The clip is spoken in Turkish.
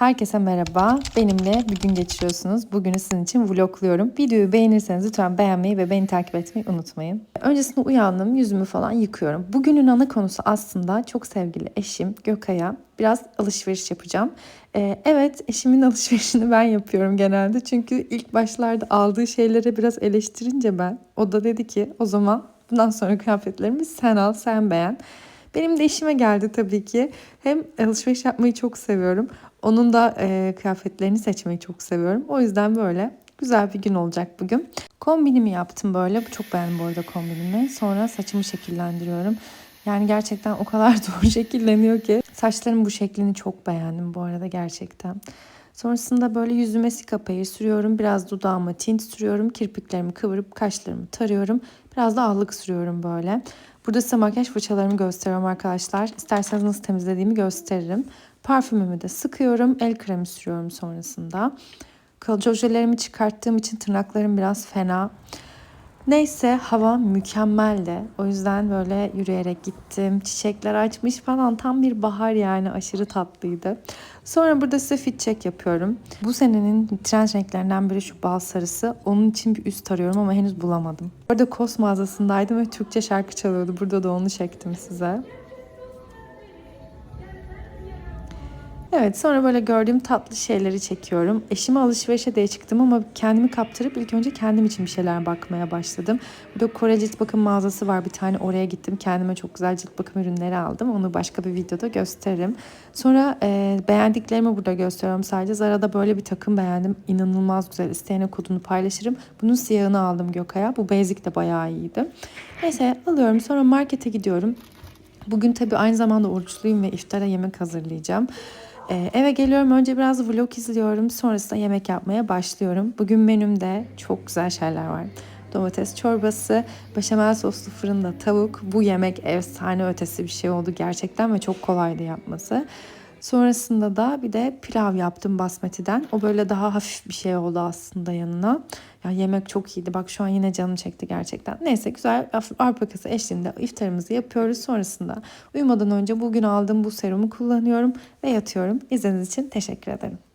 Herkese merhaba. Benimle bir gün geçiriyorsunuz. Bugünü sizin için vlogluyorum. Videoyu beğenirseniz lütfen beğenmeyi ve beni takip etmeyi unutmayın. Öncesinde uyandım, yüzümü falan yıkıyorum. Bugünün ana konusu aslında çok sevgili eşim Gökay'a biraz alışveriş yapacağım. Ee, evet eşimin alışverişini ben yapıyorum genelde. Çünkü ilk başlarda aldığı şeylere biraz eleştirince ben o da dedi ki o zaman bundan sonra kıyafetlerimi sen al sen beğen. Benim de işime geldi tabii ki. Hem alışveriş yapmayı çok seviyorum. Onun da e, kıyafetlerini seçmeyi çok seviyorum. O yüzden böyle güzel bir gün olacak bugün. Kombinimi yaptım böyle. Çok beğendim bu arada kombinimi. Sonra saçımı şekillendiriyorum. Yani gerçekten o kadar doğru şekilleniyor ki. Saçlarımın bu şeklini çok beğendim bu arada gerçekten. Sonrasında böyle yüzüme sikapayı sürüyorum. Biraz dudağıma tint sürüyorum. Kirpiklerimi kıvırıp kaşlarımı tarıyorum. Biraz da allık sürüyorum böyle. Burada size makyaj fırçalarımı gösteriyorum arkadaşlar. İsterseniz nasıl temizlediğimi gösteririm. Parfümümü de sıkıyorum. El kremi sürüyorum sonrasında. Kalıcı ojelerimi çıkarttığım için tırnaklarım biraz fena. Neyse hava mükemmeldi. O yüzden böyle yürüyerek gittim. Çiçekler açmış falan. Tam bir bahar yani aşırı tatlıydı. Sonra burada size fit check yapıyorum. Bu senenin trend renklerinden biri şu bal sarısı. Onun için bir üst arıyorum ama henüz bulamadım. Orada Kos mağazasındaydım ve Türkçe şarkı çalıyordu. Burada da onu çektim size. Evet sonra böyle gördüğüm tatlı şeyleri çekiyorum. Eşime alışverişe diye çıktım ama kendimi kaptırıp ilk önce kendim için bir şeyler bakmaya başladım. Burada Kore cilt bakım mağazası var bir tane oraya gittim. Kendime çok güzel cilt bakım ürünleri aldım. Onu başka bir videoda gösteririm. Sonra e, beğendiklerimi burada gösteriyorum sadece. Zara'da böyle bir takım beğendim. İnanılmaz güzel. İsteyene kodunu paylaşırım. Bunun siyahını aldım Gökay'a. Bu basic de bayağı iyiydi. Neyse alıyorum. Sonra markete gidiyorum. Bugün tabii aynı zamanda oruçluyum ve iftara yemek hazırlayacağım. Ee, eve geliyorum önce biraz vlog izliyorum sonrasında yemek yapmaya başlıyorum. Bugün menümde çok güzel şeyler var. Domates çorbası, beşamel soslu fırında tavuk. Bu yemek efsane ötesi bir şey oldu gerçekten ve çok kolaydı yapması. Sonrasında da bir de pilav yaptım basmati'den. O böyle daha hafif bir şey oldu aslında yanına. Ya yemek çok iyiydi. Bak şu an yine canım çekti gerçekten. Neyse güzel arpa kası eşliğinde iftarımızı yapıyoruz. Sonrasında uyumadan önce bugün aldığım bu serumu kullanıyorum ve yatıyorum. İzlediğiniz için teşekkür ederim.